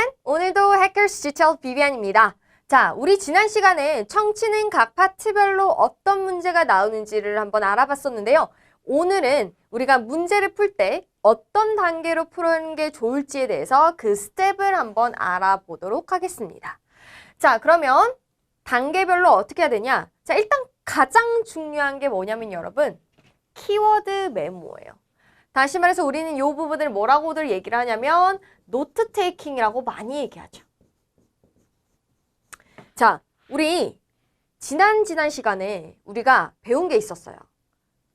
everyone. 오늘도 해커스 디테일 비비안입니다. 자, 우리 지난 시간에 청취는 각 파트별로 어떤 문제가 나오는지를 한번 알아봤었는데요. 오늘은 우리가 문제를 풀 때 어떤 단계로 푸는 게 좋을지에 대해서 그 스텝을 한번 알아보도록 하겠습니다. 자, 그러면 단계별로 어떻게 해야 되냐? 자, 일단 가장 중요한 게 뭐냐면 여러분, 키워드 메모예요. 다시 말해서 우리는 이 부분을 뭐라고들 얘기를 하냐면 노트 테이킹이라고 많이 얘기하죠. 자, 우리 지난 지난 시간에 우리가 배운 게 있었어요.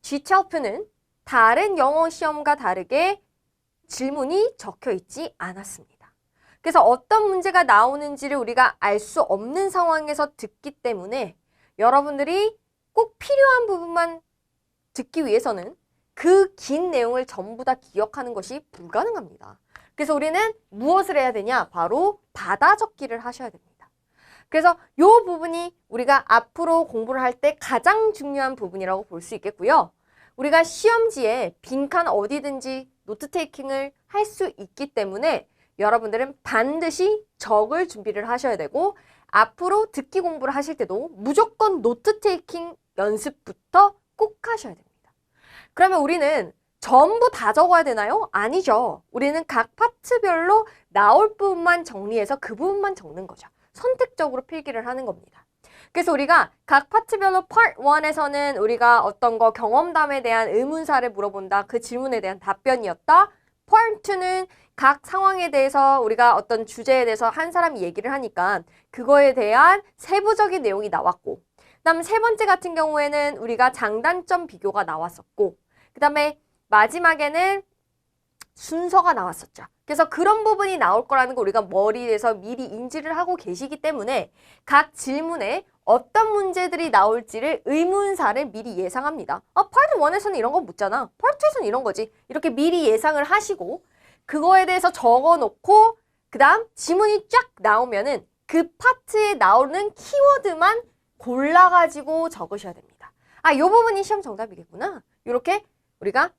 G철프는 다른 영어 시험과 다르게 질문이 적혀 있지 않았습니다. 그래서 어떤 문제가 나오는지를 우리가 알 수 없는 상황에서 듣기 때문에 여러분들이 꼭 필요한 부분만 듣기 위해서는 그 긴 내용을 전부 다 기억하는 것이 불가능합니다. 그래서 우리는 무엇을 해야 되냐? 바로 받아 적기를 하셔야 됩니다. 그래서 이 부분이 우리가 앞으로 공부를 할 때 가장 중요한 부분이라고 볼 수 있겠고요. 우리가 시험지에 빈칸 어디든지 노트 테이킹을 할 수 있기 때문에 여러분들은 반드시 적을 준비를 하셔야 되고 앞으로 듣기 공부를 하실 때도 무조건 노트 테이킹 연습부터 꼭 하셔야 됩니다. 그러면 우리는 전부 다 적어야 되나요? 아니죠. 우리는 각 파트별로 나올 부분만 정리해서 그 부분만 적는 거죠. 선택적으로 필기를 하는 겁니다. 그래서 우리가 각 파트별로 part 1에서는 우리가 어떤 거 경험담에 대한 의문사를 물어본다. 그 질문에 대한 답변이었다. part 2는 각 상황에 대해서 우리가 어떤 주제에 대해서 한 사람이 얘기를 하니까 그거에 대한 세부적인 내용이 나왔고 그다음 세 번째 같은 경우에는 우리가 장단점 비교가 나왔었고 그 다음에 마지막에는 순서가 나왔었죠. 그래서 그런 부분이 나올 거라는 거 우리가 머리에서 미리 인지를 하고 계시기 때문에 각 질문에 어떤 문제들이 나올지를 의문사를 미리 예상합니다. 아, 파트 1에서는 이런 거 묻잖아. 파트 2에서는 이런 거지. 이렇게 미리 예상을 하시고 그거에 대해서 적어 놓고 그 다음 지문이 쫙 나오면 은 그 파트에 나오는 키워드만 골라가지고 적으셔야 됩니다. 아, 이 부분이 시험 정답이겠구나. 이렇게 우리가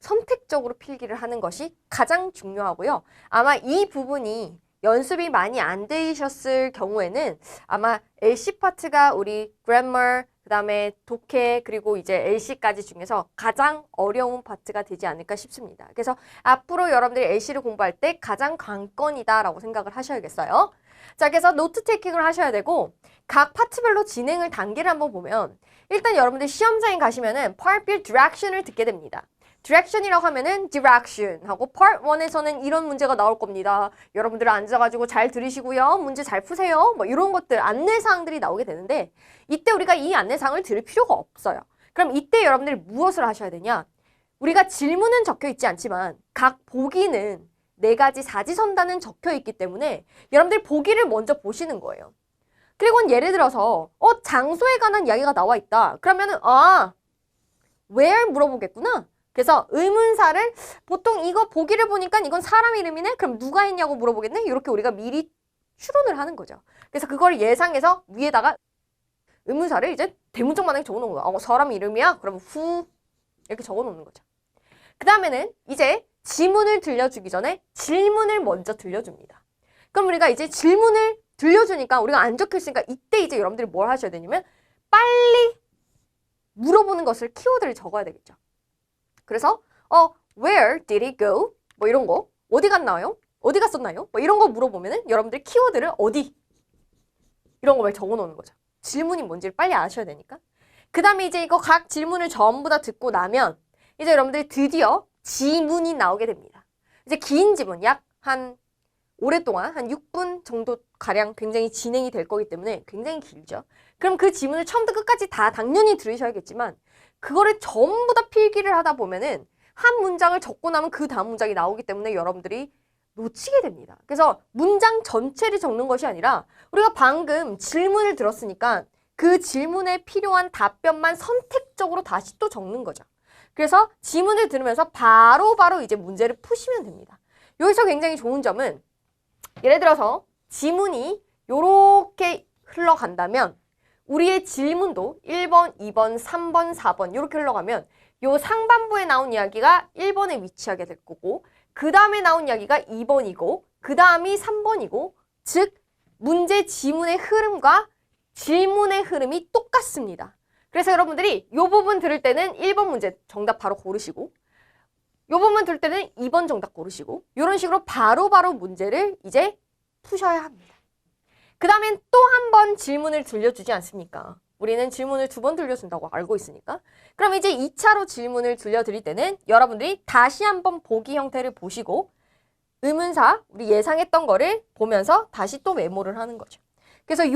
선택적으로 필기를 하는 것이 가장 중요하고요. 아마 이 부분이 연습이 많이 안 되셨을 경우에는 아마 LC 파트가 우리 grammar, 그 다음에 독해, 그리고 이제 LC까지 중에서 가장 어려운 파트가 되지 않을까 싶습니다. 그래서 앞으로 여러분들이 LC를 공부할 때 가장 관건이다라고 생각을 하셔야겠어요. 자, 그래서 노트 테이킹을 하셔야 되고 각 파트별로 진행을 단계를 한번 보면 일단 여러분들 시험장에 가시면은 part direction을 듣게 됩니다. direction이라고 하면은 direction 하고 part 1에서는 이런 문제가 나올 겁니다. 여러분들 앉아가지고 잘 들으시고요. 문제 잘 푸세요. 뭐 이런 것들 안내사항들이 나오게 되는데 이때 우리가 이 안내사항을 들을 필요가 없어요. 그럼 이때 여러분들이 무엇을 하셔야 되냐? 우리가 질문은 적혀 있지 않지만 각 보기는 네 가지 사지선단은 적혀 있기 때문에 여러분들 보기를 먼저 보시는 거예요. 그리고 예를 들어서 어 장소에 관한 이야기가 나와 있다. 그러면은 아 where 물어보겠구나. 그래서 의문사를 보통 이거 보기를 보니까 이건 사람 이름이네? 그럼 누가 했냐고 물어보겠네? 이렇게 우리가 미리 추론을 하는 거죠. 그래서 그걸 예상해서 위에다가 의문사를 이제 대문짝만하게 적어놓은 거야. 어, 사람 이름이야? 그럼 후 이렇게 적어놓는 거죠. 그 다음에는 이제 지문을 들려주기 전에 질문을 먼저 들려줍니다. 그럼 우리가 이제 질문을 들려주니까 우리가 안 적혀 있으니까 이때 이제 여러분들이 뭘 하셔야 되냐면 빨리 물어보는 것을 키워드를 적어야 되겠죠. 그래서 어 where did he go? 뭐 이런 거 어디 갔나요? 어디 갔었나요? 뭐 이런 거 물어보면은 여러분들 키워드를 어디 이런 거말 적어 놓는 거죠. 질문이 뭔지를 빨리 아셔야 되니까. 그 다음에 이제 이거 각 질문을 전부 다 듣고 나면 이제 여러분들이 드디어 지문이 나오게 됩니다. 이제 긴 지문 약 한 오랫동안 한 6분 정도 가량 굉장히 진행이 될 거기 때문에 굉장히 길죠. 그럼 그 지문을 처음부터 끝까지 다 당연히 들으셔야겠지만 그거를 전부 다 필기를 하다 보면은 한 문장을 적고 나면 그 다음 문장이 나오기 때문에 여러분들이 놓치게 됩니다. 그래서 문장 전체를 적는 것이 아니라 우리가 방금 질문을 들었으니까 그 질문에 필요한 답변만 선택적으로 다시 또 적는 거죠. 그래서 지문을 들으면서 바로바로 바로 이제 문제를 푸시면 됩니다. 여기서 굉장히 좋은 점은 예를 들어서 지문이 이렇게 흘러간다면 우리의 질문도 1번, 2번, 3번, 4번 이렇게 흘러가면 요 상반부에 나온 이야기가 1번에 위치하게 될 거고 그 다음에 나온 이야기가 2번이고 그 다음이 3번이고 즉 문제 지문의 흐름과 질문의 흐름이 똑같습니다. 그래서 여러분들이 이 부분 들을 때는 1번 문제 정답 바로 고르시고 이 부분 들을 때는 2번 정답 고르시고 이런 식으로 바로 바로 문제를 이제 푸셔야 합니다. 그 다음엔 또 한 번 질문을 들려주지 않습니까? 우리는 질문을 두 번 들려준다고 알고 있으니까. 그럼 이제 2차로 질문을 들려드릴 때는 여러분들이 다시 한번 보기 형태를 보시고 의문사, 우리 예상했던 거를 보면서 다시 또 메모를 하는 거죠. 그래서 이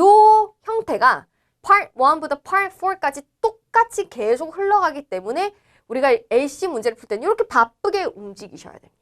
형태가 part 1부터 part 4까지 똑같이 계속 흘러가기 때문에 우리가 LC 문제를 풀 때는 이렇게 바쁘게 움직이셔야 됩니다.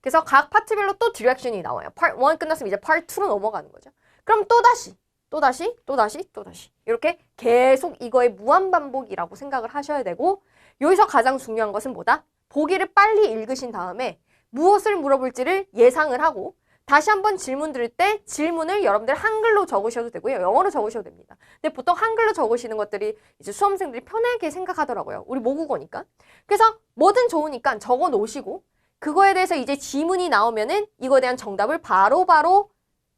그래서 각 파트별로 또 디렉션이 나와요. part 1 끝났으면 이제 part 2로 넘어가는 거죠. 그럼 또다시, 또다시, 또다시, 또다시 이렇게 계속 이거의 무한반복이라고 생각을 하셔야 되고 여기서 가장 중요한 것은 뭐다? 보기를 빨리 읽으신 다음에 무엇을 물어볼지를 예상을 하고 다시 한번 질문 드릴 때 질문을 여러분들 한글로 적으셔도 되고요. 영어로 적으셔도 됩니다. 근데 보통 한글로 적으시는 것들이 이제 수험생들이 편하게 생각하더라고요. 우리 모국어니까. 그래서 뭐든 좋으니까 적어 놓으시고 그거에 대해서 이제 지문이 나오면은 이거에 대한 정답을 바로바로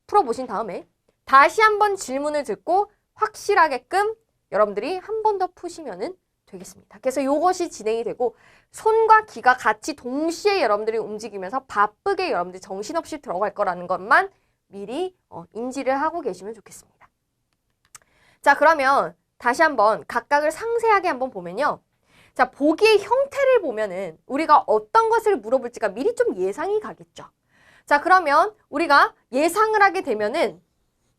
풀어보신 다음에 다시 한번 질문을 듣고 확실하게끔 여러분들이 한 번 더 푸시면은 되겠습니다. 그래서 이것이 진행이 되고 손과 귀가 같이 동시에 여러분들이 움직이면서 바쁘게 여러분들이 정신없이 들어갈 거라는 것만 미리 어, 인지를 하고 계시면 좋겠습니다. 자 그러면 다시 한번 각각을 상세하게 한번 보면요. 자 보기의 형태를 보면은 우리가 어떤 것을 물어볼지가 미리 좀 예상이 가겠죠. 자 그러면 우리가 예상을 하게 되면은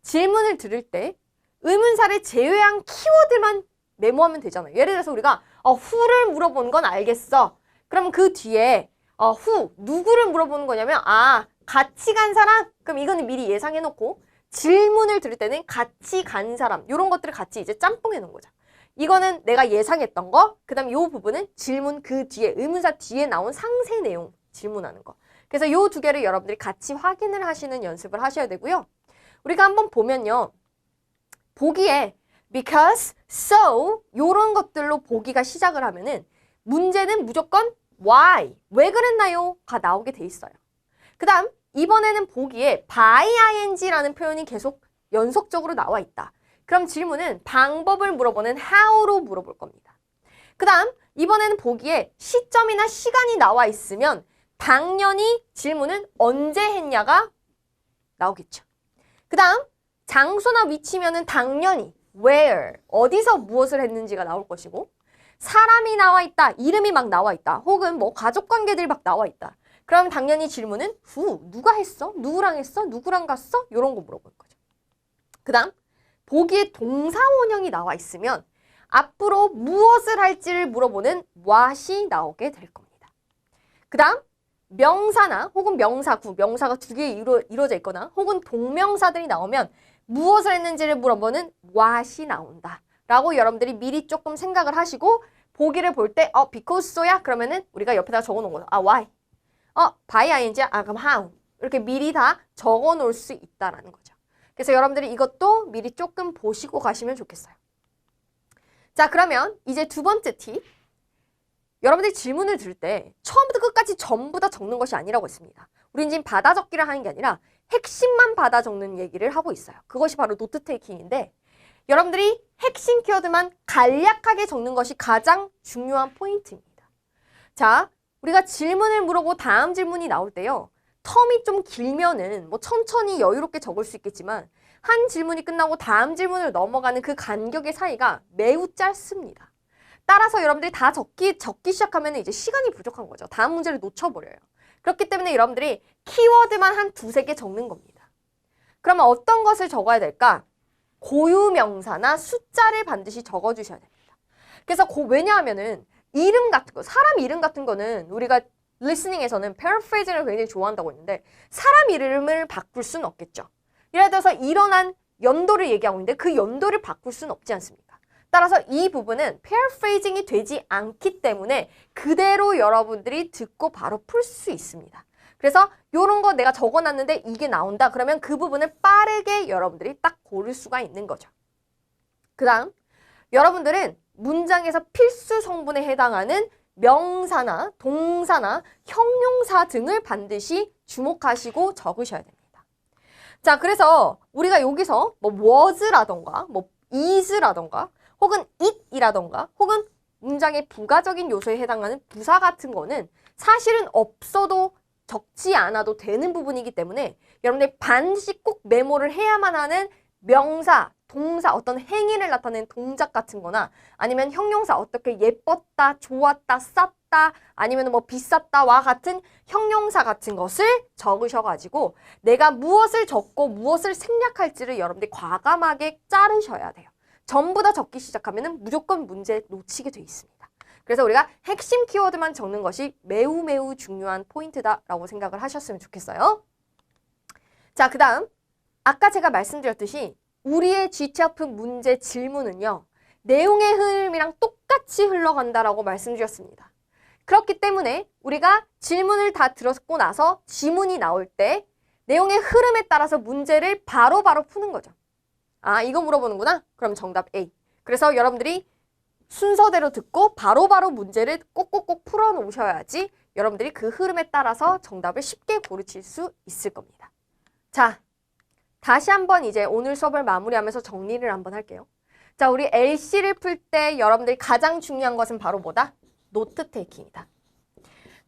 질문을 들을 때 의문사를 제외한 키워드만 메모하면 되잖아요. 예를 들어서 우리가 어, 후를 물어보는 건 알겠어. 그럼 그 뒤에 어, 후 누구를 물어보는 거냐면 아 같이 간 사람? 그럼 이거는 미리 예상해 놓고 질문을 들을 때는 같이 간 사람 이런 것들을 같이 이제 짬뽕해 놓은 거죠. 이거는 내가 예상했던 거, 그 다음 이 부분은 질문 그 뒤에 의문사 뒤에 나온 상세 내용 질문하는 거. 그래서 이 두 개를 여러분들이 같이 확인을 하시는 연습을 하셔야 되고요. 우리가 한번 보면요. 보기에 because, so 요런 것들로 보기가 시작을 하면은 문제는 무조건 why, 왜 그랬나요? 가 나오게 돼 있어요. 그 다음 이번에는 보기에 by ing라는 표현이 계속 연속적으로 나와 있다. 그럼 질문은 방법을 물어보는 how로 물어볼 겁니다. 그 다음 이번에는 보기에 시점이나 시간이 나와 있으면 당연히 질문은 언제 했냐가 나오겠죠. 그 다음 장소나 위치면은 당연히 where, 어디서 무엇을 했는지가 나올 것이고 사람이 나와 있다, 이름이 막 나와 있다, 혹은 뭐 가족관계들이 막 나와 있다. 그럼 당연히 질문은 who, 누가 했어? 누구랑 했어? 누구랑 갔어? 이런 거 물어볼 거죠. 그 다음 보기에 동사 원형이 나와 있으면 앞으로 무엇을 할지를 물어보는 what이 나오게 될 겁니다. 그 다음 명사나 혹은 명사구, 명사가 두 개 이루, 이루어져 있거나 혹은 동명사들이 나오면 무엇을 했는지를 물어보는 what이 나온다. 라고 여러분들이 미리 조금 생각을 하시고 보기를 볼 때 어, because so야? 그러면은 우리가 옆에다 적어 놓은 거죠. 아, why? 어, by ing? 아, 그럼 how? 이렇게 미리 다 적어 놓을 수 있다라는 거죠. 그래서 여러분들이 이것도 미리 조금 보시고 가시면 좋겠어요. 자, 그러면 이제 두 번째 팁. 여러분들이 질문을 들을 때 처음부터 끝까지 전부 다 적는 것이 아니라고 했습니다. 우린 지금 받아 적기를 하는 게 아니라 핵심만 받아 적는 얘기를 하고 있어요. 그것이 바로 노트 테이킹인데 여러분들이 핵심 키워드만 간략하게 적는 것이 가장 중요한 포인트입니다. 자, 우리가 질문을 물어보고 다음 질문이 나올 때요. 텀이 좀 길면은 뭐 천천히 여유롭게 적을 수 있겠지만 한 질문이 끝나고 다음 질문을 넘어가는 그 간격의 사이가 매우 짧습니다. 따라서 여러분들이 다 적기, 적기 시작하면 이제 시간이 부족한 거죠. 다음 문제를 놓쳐버려요. 그렇기 때문에 여러분들이 키워드만 한 두세 개 적는 겁니다. 그러면 어떤 것을 적어야 될까? 고유명사나 숫자를 반드시 적어주셔야 됩니다. 그래서 고, 왜냐하면은 이름 같은 거, 사람 이름 같은 거는 우리가 리스닝에서는 paraphrase를 굉장히 좋아한다고 했는데 사람 이름을 바꿀 수는 없겠죠. 예를 들어서 일어난 연도를 얘기하고 있는데 그 연도를 바꿀 수는 없지 않습니까? 따라서 이 부분은 paraphrasing이 되지 않기 때문에 그대로 여러분들이 듣고 바로 풀 수 있습니다. 그래서 이런 거 내가 적어놨는데 이게 나온다. 그러면 그 부분을 빠르게 여러분들이 딱 고를 수가 있는 거죠. 그 다음 여러분들은 문장에서 필수 성분에 해당하는 명사나 동사나 형용사 등을 반드시 주목하시고 적으셔야 됩니다. 자, 그래서 우리가 여기서 뭐 was라던가 뭐 is라던가 혹은 it이라던가 혹은 문장의 부가적인 요소에 해당하는 부사 같은 거는 사실은 없어도 적지 않아도 되는 부분이기 때문에 여러분들 반드시 꼭 메모를 해야만 하는 명사, 동사, 어떤 행위를 나타내는 동작 같은 거나 아니면 형용사 어떻게 예뻤다, 좋았다, 쌌다, 아니면 뭐 비쌌다와 같은 형용사 같은 것을 적으셔가지고 내가 무엇을 적고 무엇을 생략할지를 여러분들이 과감하게 자르셔야 돼요. 전부 다 적기 시작하면 무조건 문제 놓치게 돼 있습니다. 그래서 우리가 핵심 키워드만 적는 것이 매우 매우 중요한 포인트다라고 생각을 하셨으면 좋겠어요. 자, 그 다음 아까 제가 말씀드렸듯이 우리의 GTF 문제 질문은요. 내용의 흐름이랑 똑같이 흘러간다라고 말씀드렸습니다. 그렇기 때문에 우리가 질문을 다 들었고 나서 지문이 나올 때 내용의 흐름에 따라서 문제를 바로바로 바로 푸는 거죠. 아, 이거 물어보는구나? 그럼 정답 A. 그래서 여러분들이 순서대로 듣고 바로바로 바로 문제를 꼭꼭꼭 풀어 놓으셔야지 여러분들이 그 흐름에 따라서 정답을 쉽게 고르실 수 있을 겁니다. 자, 다시 한번 이제 오늘 수업을 마무리하면서 정리를 한번 할게요. 자, 우리 LC를 풀 때 여러분들이 가장 중요한 것은 바로 뭐다? 노트 테이킹이다.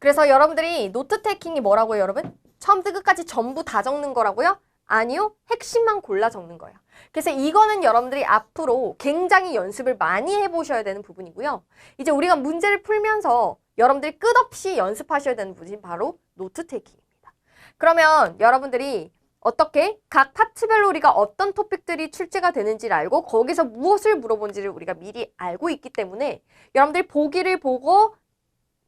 그래서 여러분들이 노트 테이킹이 뭐라고요, 여러분? 처음부터 끝까지 전부 다 적는 거라고요? 아니요. 핵심만 골라 적는 거예요. 그래서 이거는 여러분들이 앞으로 굉장히 연습을 많이 해보셔야 되는 부분이고요. 이제 우리가 문제를 풀면서 여러분들이 끝없이 연습하셔야 되는 부분이 바로 노트 테이킹입니다. 그러면 여러분들이 어떻게 각 파트별로 우리가 어떤 토픽들이 출제가 되는지를 알고 거기서 무엇을 물어본지를 우리가 미리 알고 있기 때문에 여러분들이 보기를 보고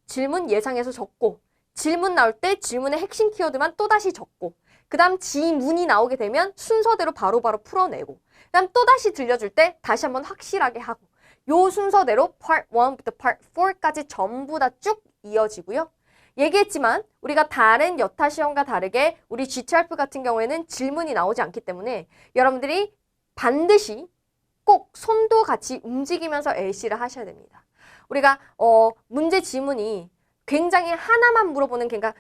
질문 예상해서 적고 질문 나올 때 질문의 핵심 키워드만 또다시 적고 그 다음 지문이 나오게 되면 순서대로 바로바로 바로 풀어내고 그 다음 또다시 들려줄 때 다시 한번 확실하게 하고 요 순서대로 part 1부터 part 4까지 전부 다 쭉 이어지고요. 얘기했지만 우리가 다른 여타 시험과 다르게 우리 GTRF 같은 경우에는 질문이 나오지 않기 때문에 여러분들이 반드시 꼭 손도 같이 움직이면서 LC를 하셔야 됩니다. 우리가 어, 문제 지문이 굉장히 하나만 물어보는 그러니까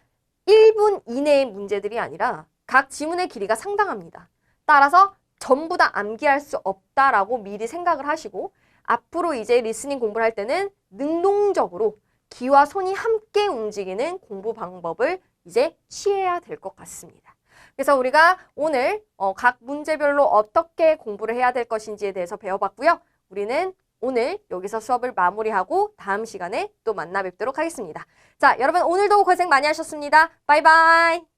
1분 이내의 문제들이 아니라 각 지문의 길이가 상당합니다. 따라서 전부 다 암기할 수 없다라고 미리 생각을 하시고 앞으로 이제 리스닝 공부를 할 때는 능동적으로 귀와 손이 함께 움직이는 공부 방법을 이제 취해야 될 것 같습니다. 그래서 우리가 오늘 어, 각 문제별로 어떻게 공부를 해야 될 것인지에 대해서 배워봤고요. 우리는 오늘 여기서 수업을 마무리하고 다음 시간에 또 만나 뵙도록 하겠습니다. 자, 여러분 오늘도 고생 많이 하셨습니다. 바이바이.